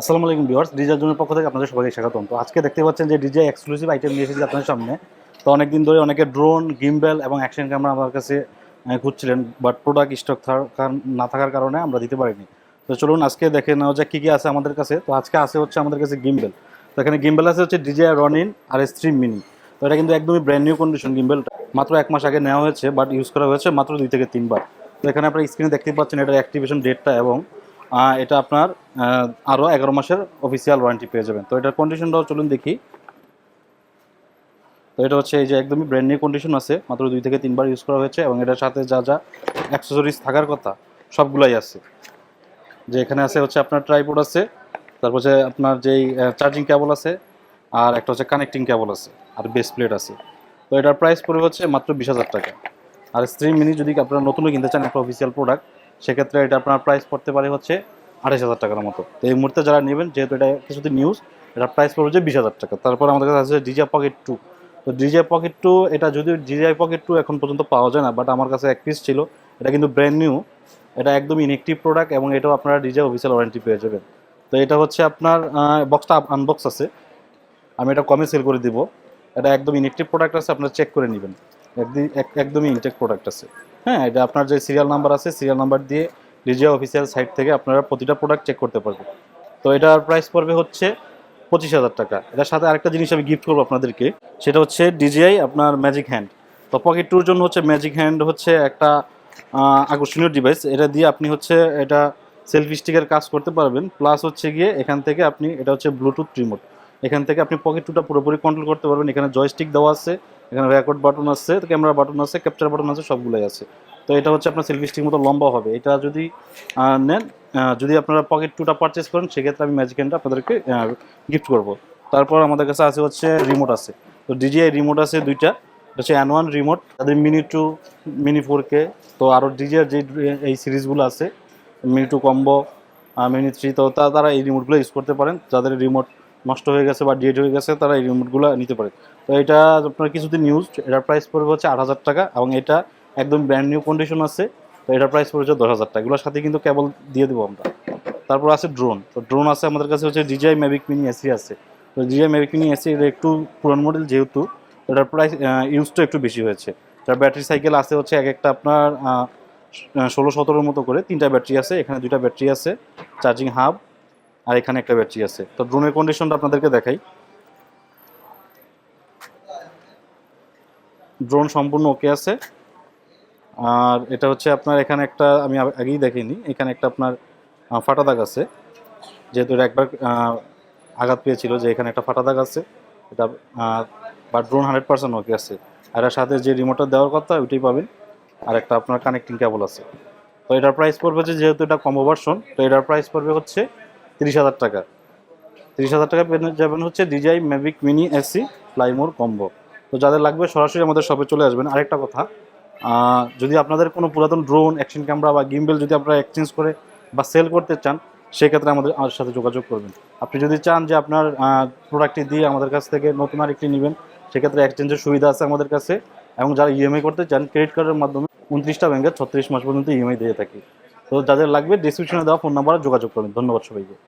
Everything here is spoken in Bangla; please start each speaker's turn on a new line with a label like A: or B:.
A: আসসালামু আলাইকুম ভিউয়ার্স ডিজার জোনের পক্ষ থেকে আপনাদের সবাইকে স্বাগতম। তো আজকে দেখতে পাচ্ছেন যে ডিজে এক্সক্লুসিভ আইটেম নিয়ে এসেছি আপনাদের সামনে। তো অনেকদিন ধরে অনেকে ড্রোন গিম্বেল এবং অ্যাকশন ক্যামেরা আমার কাছে খুঁজছিলেন বাট প্রোডাক্ট স্টক থাকার না থাকার কারণে আমরা দিতে পারিনি। তো চলুন আজকে দেখে নেওয়া যাক কী কী আছে আমাদের কাছে। তো আজকে আছে হচ্ছে আমাদের কাছে গিম্বেল তো এখানে গিম্বেল আছে হচ্ছে ডিজে রনিন আর স্ট্রিম মিনি তো এটা কিন্তু একদমই ব্র্যান্ড নিউ কন্ডিশন গিম্বেলটা মাত্র এক মাস আগে নেওয়া হয়েছে বাট ইউজ করা হয়েছে মাত্র দুই থেকে তিনবার। তো এখানে আপনার স্ক্রিনে দেখতে পাচ্ছেন এটার অ্যাক্টিভেশন ডেটটা এবং এটা আপনার আরও এগারো মাসের অফিসিয়াল ওয়ারেন্টি পেয়ে যাবেন। তো এটার কন্ডিশনটাও চলুন দেখি। তো এটা হচ্ছে এই যে একদমই ব্র্যান্ড নিউ কন্ডিশন আছে, মাত্র দুই থেকে তিনবার ইউজ করা হয়েছে এবং এটার সাথে যা যা অ্যাক্সেসরিজ থাকার কথা, সবগুলাই আছে। যে এখানে আছে হচ্ছে আপনার ট্রাইপোড আছে, তারপর হচ্ছে আপনার যেই চার্জিং কেবল আছে, আর একটা হচ্ছে কানেক্টিং কেবল আছে, আর বেস প্লেট আছে। তো এটার প্রাইস পড়বে হচ্ছে মাত্র বিশ হাজার টাকা। আর স্ট্রিম মিনি যদি আপনারা নতুনও কিনতে চান একটা অফিসিয়াল প্রোডাক্ট সেক্ষেত্রে এটা আপনার প্রাইস পড়তে পারে হচ্ছে আঠাশ হাজার টাকার মতো। তো এই মুহূর্তে যারা নেবেন, যেহেতু এটা কিছুদিন নিউজ এটা প্রাইস পড়বে যে বিশ হাজার টাকা। তারপর আমাদের কাছে আছে ডিজে পকেট টু তো ডিজে পকেট টু এটা যদিও ডিজে পকেট টু এখন পর্যন্ত পাওয়া যায় না বাট আমার কাছে এক পিস ছিল, এটা কিন্তু ব্র্যান্ড নিউ এটা একদম ইনেকটিভ প্রোডাক্ট এবং এটাও আপনারা ডিজে অফিসিয়াল ওয়ারেন্টি পেয়ে যাবেন। তো এটা হচ্ছে আপনার বক্সটা আনবক্স আছে। আমি এটা কমে সেল করে দিব। এটা একদম ইনেকটিভ প্রোডাক্ট আছে, আপনারা চেক করে নেবেন। একদম এক- একদমই ইনটেক প্রোডাক্ট আছে। হ্যাঁ এটা আপনার যে সিরিয়াল নাম্বার আছে সিরিয়াল নাম্বার দিয়ে ডিজে অফিসিয়াল সাইট থেকে আপনারা প্রতিটা প্রোডাক্ট চেক করতে পারবেন। তো এটার প্রাইস পড়বে হচ্ছে পঁচিশ হাজার টাকা। এটার সাথে আরেকটা জিনিস আমি গিফট করব আপনাদেরকে, সেটা হচ্ছে ডিজিআই আপনার ম্যাজিক হ্যান্ড তো পকেট টুর জন্য হচ্ছে ম্যাজিক হ্যান্ড হচ্ছে একটা আকর্ষণীয় ডিভাইস এটা দিয়ে আপনি হচ্ছে এটা সেলফি স্টিকের কাজ করতে পারবেন। প্লাস হচ্ছে গিয়ে এখান থেকে আপনি, এটা হচ্ছে ব্লুটুথ রিমোট এখান থেকে আপনি পকেট টুটা পুরোপুরি কন্ট্রোল করতে পারবেন। এখানে জয়স্টিক দেওয়া আছে। এখানে রেকর্ড বাটন আছে ক্যামেরা বাটন আছে ক্যাপচার বাটন আছে, সবগুলোই আছে। তো এটা হচ্ছে আপনার সেলফি স্টিক মতো লম্বা হবে। এটা যদি নেন যদি আপনারা পকেট টুটা পারচেস করেন, সেক্ষেত্রে আমি ম্যাজিক হ্যান্ডটা আপনাদেরকে গিফট করব। তারপর আমাদের কাছে আছে হচ্ছে রিমোট আছে। তো ডিজিআই রিমোট আছে দুইটা। হচ্ছে অ্যান ওয়ান রিমোট তাদের mini two mini four K তো আরও ডিজিআর যে, এই সিরিজগুলো আছে mini two combo mini three তো তারা এই রিমোটগুলো ইউজ করতে পারেন। যাদের রিমোট নষ্ট হয়ে গেছে বা ডিএড হয়ে গেছে, তারা এই রিমোটগুলো নিতে পারে। তো এটা আপনার কিছুদিন নিউজ এটার প্রাইস পড়বে হচ্ছে আট হাজার টাকা এবং এটা একদম ব্র্যান্ড নিউ কন্ডিশন আছে, তো এটার প্রাইস পড়বে হচ্ছে দশ হাজার টাকা। এগুলোর সাথে কিন্তু কেবল দিয়ে দেবো আমরা। তারপর আছে ড্রোন তো ড্রোন আছে আমাদের কাছে হচ্ছে ডিজাই ম্যাভিক মিনি এসি আছে। তো ডিজাই ম্যাভিক মিনি এসি এটা একটু পুরান মডেল যেহেতু এটার প্রাইস ইউজটা একটু বেশি হয়েছে। তার ব্যাটারি সাইকেল আছে হচ্ছে এক একটা আপনার ষোলো সতেরোর মতো করে, তিনটা ব্যাটারি আছে, এখানে দুইটা ব্যাটারি আছে চার্জিং হাব আর এখানে একটা ব্যাটারি আছে। তো ড্রোনের কন্ডিশনটা আপনাদেরকে দেখাই। ড্রোন সম্পূর্ণ ওকে আছে। আর এটা হচ্ছে আপনার এখানে একটা, আমি আগেই দেখিনি, এখানে একটা আপনার ফাটা দাগ আছে। যেহেতু এটা একবার আঘাত পেয়েছিল যে এখানে একটা ফাটা দাগ আছে। এটা বা ড্রোন হান্ড্রেড পার্সেন্ট ওকে আছে। আর এর সাথে যে রিমোটটা দেওয়ার কথা, ওইটাই পাবেন। আর একটা আপনার কানেক্টিং কেবল আছে। তো এটার প্রাইস পড়বে যেহেতু এটা কম্বো ভার্সন তো এটার প্রাইস পড়বে হচ্ছে তিরিশ হাজার টাকা। তিরিশ হাজার টাকা পেয়ে যাবেন হচ্ছে DJI Mavic mini SE fly more combo. তো যাদের লাগবে সরাসরি আমাদের শপে চলে আসবেন। আরেকটা কথা যদি আপনাদের কোনো পুরাতন ড্রোন অ্যাকশন ক্যামেরা বা গিম্বেল যদি আপনারা এক্সচেঞ্জ করে বা সেল করতে চান, সেক্ষেত্রে আমাদের আমাদের সাথে যোগাযোগ করবেন। আপনি যদি চান যে আপনার প্রোডাক্টটি দিয়ে আমাদের কাছ থেকে নতুন আরেকটি নেবেন, সেক্ষেত্রে এক্সচেঞ্জের সুবিধা আছে আমাদের কাছে। এবং যারা ইএমআই করতে চান ক্রেডিট কার্ডের মাধ্যমে উনত্রিশটা ব্যাংকে ছত্রিশ মাস পর্যন্ত ইএমআই দিয়ে থাকি। তো যাদের লাগবে ডিসক্রিপশনে দেওয়া ফোন নাম্বারে যোগাযোগ করবেন। ধন্যবাদ সবাইকে।